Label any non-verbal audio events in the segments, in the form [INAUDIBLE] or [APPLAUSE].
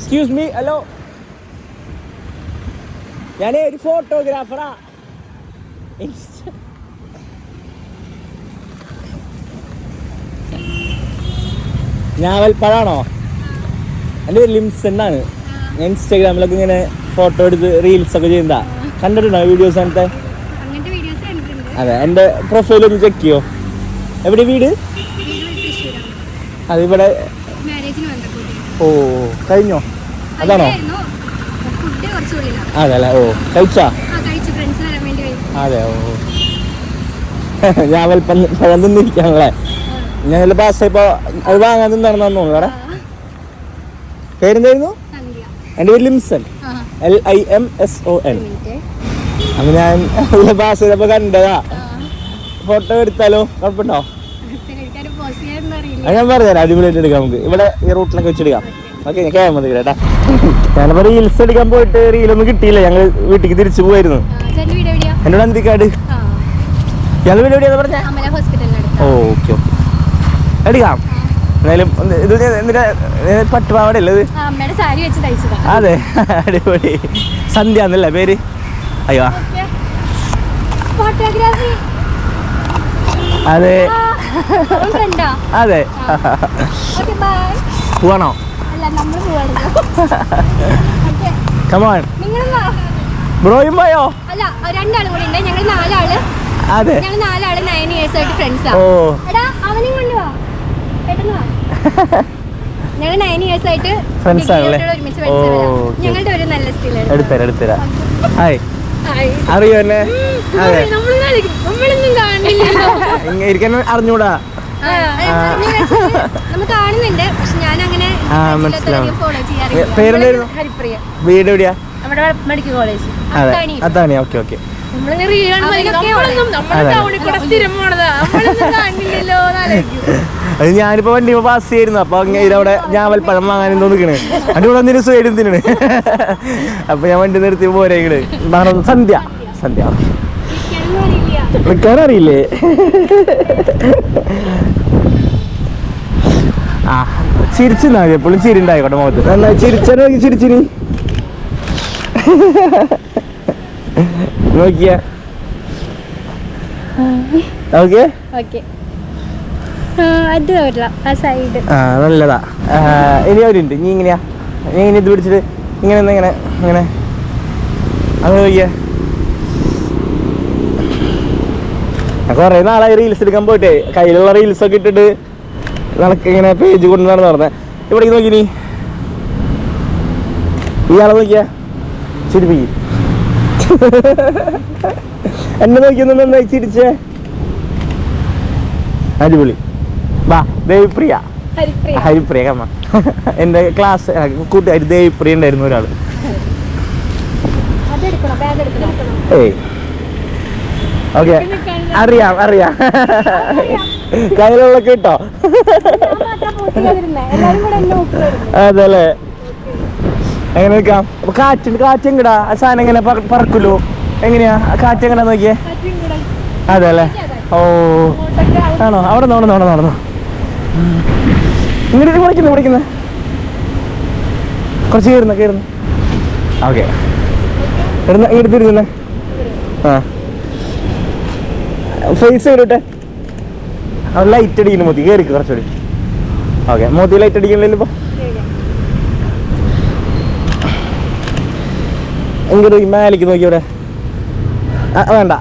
Excuse me hello ഞാൻ ഒരു ഫോട്ടോഗ്രാഫറാ ഞാവൽപ്പഴാണോ? എന്റെ പേര് ലിംസ് എന്നാണ്. ഞാൻ ഇൻസ്റ്റാഗ്രാമിലൊക്കെ ഇങ്ങനെ ഫോട്ടോ എടുത്ത് റീൽസ് ഒക്കെ ചെയ്യുന്നതാ. കണ്ടിട്ടുണ്ടോ വീഡിയോസ് അങ്ങനത്തെ? അതെ എന്റെ പ്രൊഫൈൽ ഒന്ന് ചെക്ക് ചെയ്യോ? എവിടെ വീട്? അതിവിടെ ഓ കഴിഞ്ഞോ? അതാണോ? അതെല്ലേ ഓ കഴിച്ചാ? അതെ ഓ. ഞാൻ പഴം തിന്നിരിക്കാണല്ലേ ഞങ്ങൾ പാസ് ഇപ്പോൾ അത് വാങ്ങാൻ നിന്നാണെന്ന് തോന്നുന്നു വേറെ പേരെന്തായിരുന്നു? എന്റെ എന്റെ പേര് Limson. L I M S O N അപ്പൊ അപ്പം ഞാൻ ഇതിൽ പാസ് ചെയ്തപ്പോൾ കണ്ടതാ. ഫോട്ടോ എടുത്താലോ? കുഴപ്പമുണ്ടോ എനിക്കൊരു പോസ്റ്റ് ചെയ്യാനൊന്നും അറിയില്ല അത് ഞാൻ പറഞ്ഞുതരാം അടിപൊളിയായിട്ട് എടുക്കാം നമുക്ക്. ഇവിടെ ഈ റൂട്ടിലൊക്കെ വെച്ചെടുക്കാം. ഓക്കെ ഞാൻ മതി കേട്ടാ. ഞാനിപ്പോൾ റീൽസ് എടുക്കാൻ പോയിട്ട് റീലൊന്നും കിട്ടിയില്ല. ഞങ്ങൾ വീട്ടിലേക്ക് തിരിച്ചു പോയിരുന്നു എന്നോട് എന്തിക്കാട് ഞങ്ങൾ വീട് എവിടെയാന്ന് പറഞ്ഞ? Okay okay. എടുക്കാം. ഒന്ന് ഇത് സാരി വെച്ച് തയ്ച്ചതാ. അതെ അടിപൊളി. സന്ധ്യ എന്നല്ലേ പേര്? അയ്യോ. അതെ. അതെ. പോവാണോ? കമോൺ [LAUGHS] ബ്രോയും പോയോ? അല്ല രണ്ടാളും കൂടി ഉണ്ട്. ഞങ്ങൾ നാലാൾ. അതെ. ഞങ്ങൾ നാലാൾ നയൻ ഇയേഴ്സ് ആയിട്ട് ഫ്രണ്ട്സാ ഓ. എടാ അവനെയും കൊണ്ടുവാ പെട്ടെന്ന് വാ. ഞങ്ങൾ നയൻ ഇയേഴ്സ് ആയിട്ട് ഫ്രണ്ട്സ് ആണല്ലേ? ഞങ്ങളുടെ ഒരു നല്ല സ്കിൽ എടുത്തരാം എടുത്തരാം. ഹായ് അറിയോ എന്നെ? അതെ. നമ്മളൊന്നും കാണില്ല ഇങ്ങ ഇരിക്കാൻ അറിഞ്ഞൂടാ. കാണുന്നുണ്ട് പക്ഷെ ഞാൻ അങ്ങനെ പേരെന്തായിരുന്നു? ഹരിപ്രിയ. വീട് എവിടെയാ? നമ്മുടെ മെഡിക്കൽ കോളേജ്. അതെ അതാണ് ഓക്കെ ഓക്കെ. അതെ ഞാനിപ്പോ വണ്ടി പാസ് ചെയ്യായിരുന്നു. അപ്പൊ ഞാൻ ഞാവൽപ്പഴം വാങ്ങാൻ എന്തോ നിൽക്കണ് അതിന്റെ കൂടെ എന്തിനു സൈഡിൽ തിന്നണ്. അപ്പൊ ഞാൻ വണ്ടി നിർത്തി പോരേക്കണ് പറഞ്ഞത് സന്ധ്യ. സന്ധ്യ നിൽക്കാൻ അറിയില്ലേ ആ ചിരിച്ചിരുന്നാ മതി. എപ്പോഴും ചിരിണ്ടായിക്കോട്ടെ മുഖത്ത്. എന്നാ ചിരിച്ചാൽ ചിരിച്ചിനി. നോക്കിയ. ഓക്കെ. ഓക്കെ നല്ലതാ. ഇനി അവരുണ്ട്. നീ ഇങ്ങനെയാ. നീ ഇങ്ങനെ ഇത് പിടിച്ചിട്ട് ഇങ്ങനെ ഇങ്ങനെ ഇങ്ങനെ. അങ്ങനെ നോക്കിയേ. കുറേ നാളായി റീൽസ് എടുക്കാൻ പോയിട്ടേ. കയ്യിലുള്ള റീൽസ് ഒക്കെ ഇട്ടിട്ട് നടക്ക് ഇങ്ങനെ പേജ് കൊണ്ട് നടന്നെ. ഇവിടേക്ക് നോക്കി നീ ഇയാളെ നോക്കിയാ? ചിരിപ്പിക്ക്. [LAUGHS] എന്നെ നോക്കിയൊന്നും നന്നായി ചിരിച്ചേ. അടിപൊളി. വാ ദേവിപ്രിയ. ഹരിപ്രിയ. കമ്മ എന്റെ ക്ലാസ് കൂട്ടുകാരി ദേവിപ്രിയ ഉണ്ടായിരുന്നു ഒരാൾ ഏയ്. ഓക്കെ അറിയാം അറിയാം. കയ്യിലുള്ള കിട്ടോ അതെല്ലേ? എങ്ങനെ നിൽക്കാം? അപ്പൊ കാറ്റ് കാറ്റെങ്കിടാ ആ സാധനം എങ്ങനെ പറക്കുള്ളൂ എങ്ങനെയാ? കാറ്റ് എങ്ങനെ നോക്കിയേ? അല്ലെ ഓ. ആണോ? അവിടെ നിന്ന് അവിടെ നിന്ന് ഇങ്ങോട്ട് വിളിക്കുന്നു വിളിക്കുന്നത് കുറച്ച് കയറുന്നു കയറുന്നു. ഓക്കെ. ഇങ്ങോട്ട് തിരിഞ്ഞേ ആ. ഫേസ് ചെയ്തിട്ടെ ലൈറ്റ് അടിക്കുന്നു മോത്തി. കയറി കുറച്ചുകൂടി. ഓക്കെ മോത്തി ലൈറ്റ് അടിക്കണില്ലല്ലോ ഇപ്പൊ? ഇങ്ങോട്ട് ഈ മേലേക്ക് നോക്കി ഇവിടെ. വേണ്ട.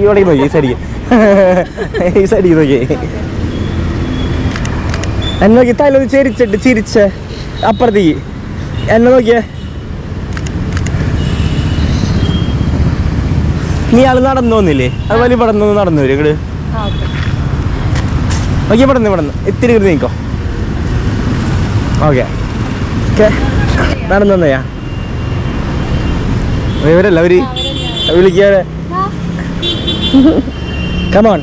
ഇവിടെ നോക്കി ഈ സൈഡിക്ക് [LAUGHS] ഈ സൈഡിക്ക് നോക്കി. എന്നെ നോക്കി തലൊന്ന് ചിരിച്ചിട്ട് ചിരിച്ച്. അപ്പുറത്തേക്ക്. എന്നെ നോക്കിയേ. നീ ആൾ നടന്നു വന്നില്ലേ? അതുപോലെ ഇവിടെ നിന്ന് നടന്നു വരും ഓക്കെ. ഇവിടെ നിന്ന് ഇവിടെ നിന്ന്. ഇത്തിരി ഇങ്ങോട്ട് നീക്കോ. ഓക്കെ. ഓക്കെ. നടന്നു വന്നയാ? ഇവരല്ല അവർ വിളിക്കാതെ കമോൺ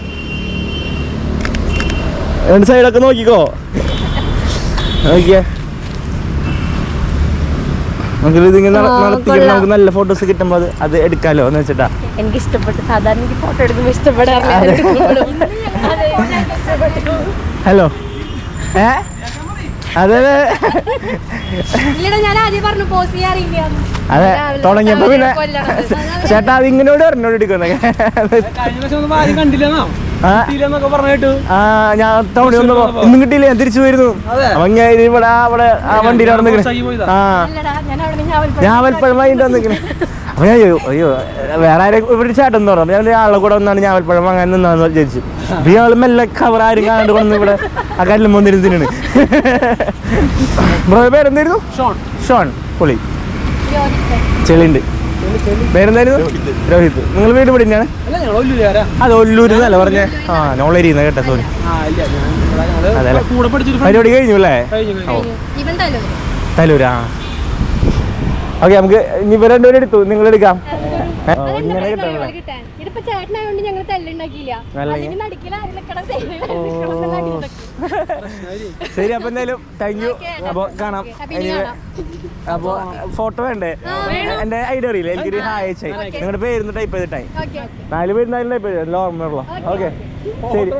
രണ്ട് സൈഡൊക്കെ നോക്കിക്കോ. നോക്കിയേ നമുക്ക് ഇതിങ്ങനെ നട- ആ, നടത്തി നമുക്ക് നല്ല ഫോട്ടോസ് കിട്ടുമ്പോൾ അത് അത് എടുക്കാലോ എന്ന് വെച്ചിട്ടാ. എനിക്ക് ഇഷ്ടപ്പെട്ടു സാധാരണ എനിക്ക് ഫോട്ടോ എടുക്കുമ്പോൾ ഇഷ്ടപ്പെടാറില്ല. ഹലോ. ഏ? അതെ അതെ. ഇല്ലടാ ഞാൻ ആദ്യം പറഞ്ഞു പോസ് ചെയ്യാറില്ല അതെ തുടങ്ങിയപ്പോ പിന്നെ ചേട്ടാ അത് ഇങ്ങനോട് പറഞ്ഞോട് എടുക്കുന്നേ. കഴിഞ്ഞ ദിവസം ഒന്നും ആരും കണ്ടില്ലെന്നോ? ആ? പറഞ്ഞു കേട്ടു ആ ഞാൻ തവണ ഒന്നും ഒന്നും കിട്ടിയില്ല ഞാൻ തിരിച്ചു ഞാൻ ഇത് ഇവിടെ അവിടെ ആ കുറച്ചായി നിൽക്കണേ. ആ. ഞാൻ അവിടെ ഞാൻ അപ്പൊ ഞാൻ അയ്യോ അയ്യോ വേറെ ആരും ഇവിടെ ചേട്ടൻ എന്ന് പറഞ്ഞു. ഞാൻ ആളെ കൂടെ വന്നാണ് ഞാൻ വൽപ്പഴം വാങ്ങാൻ നിന്നാന്ന് വിചാരിച്ചു അപ്പൊ ഇയാൾ മെല്ലെ കവർ ആരും കാണാണ്ട് കൊണ്ടു ഇവിടെ ആ കല്ലും വന്നിരുന്ന് തിന്നാണ് ബ്രോ പേരെന്തായിരുന്നു? ഷോൺ. ഷോൺ പൊളി ചെളിണ്ട് പേരെന്തായിരുന്നു? രോഹിത്. നിങ്ങൾ വീട് ഇവിടെ തന്നെയാണ്? അല്ല അത് ഒല്ലൂരിൽ നിന്നല്ല പറഞ്ഞേ? ആ നോളേരിന്ന് കേട്ടോ സോറി ആ ഇല്ല ഞാൻ ഇവിടെ കൂടെ പഠിച്ചൊരു friend. പരിപാടി കഴിഞ്ഞു അല്ലേ തലൂരാ? ഓക്കെ നമുക്ക് ഇനി ഇവരെ രണ്ടുപേരും എടുത്തു. നിങ്ങൾ എടുക്കാം. ഇങ്ങനെ ഇതിപ്പോ ചേട്ടനായോണ്ട് ഞങ്ങൾ തല്ലുണ്ടാക്കിയില്ല. ശരി അപ്പൊ എന്തായാലും താങ്ക് യു അപ്പൊ കാണാം. അപ്പൊ ഫോട്ടോ വേണ്ടേ? എന്റെ ഐഡിയ അറിയില്ല? എനിക്കൊരു ഹായ് അയച്ചായി. നിങ്ങളുടെ പേരുന്ന് ടൈപ്പ് ചെയ്തിട്ടായി. നാല് പേര് നാല് ടൈപ്പ് ചെയ്തല്ലോ ഓർമ്മയുള്ളൂ ഓക്കെ ശരി.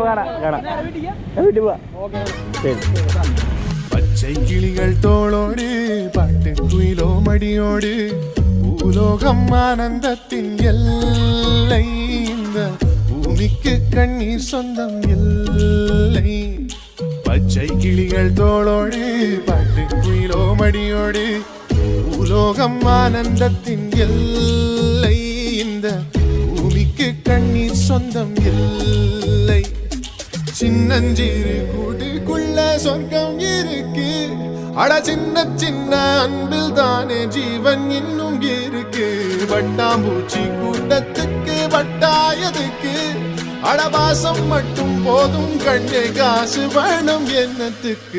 കാണാം കാണാം. വീട്ടിൽ പോവാ. ശരി. മടിയോട് ഭൂലോകം ആനന്ദത്തിൻ ഭൂമിക്ക് കണ്ണി സ്വന്തം എല്ല. പച്ചൈക്കിളികൾ തോളോട് പാട്ടുക്കുയിലോ മടിയോട് பூலோகம் ஆனந்தத்தின் எல்லை. இந்த பூமிக்கு கண்ணீர் சொந்தம் இல்லை. சின்னஞ்சிறு கூட்டுக்குள்ள சொர்க்கம் இருக்கு. அட சின்ன சின்ன அன்பில் தானே ஜீவன் இன்னும் இருக்கு. வட்டாம்பூச்சி கூட்டத்துக்கு வட்டாயதுக்கு அடவாசம் மட்டும் போதும் கண்ணே காசு வேணும் என்னத்துக்கு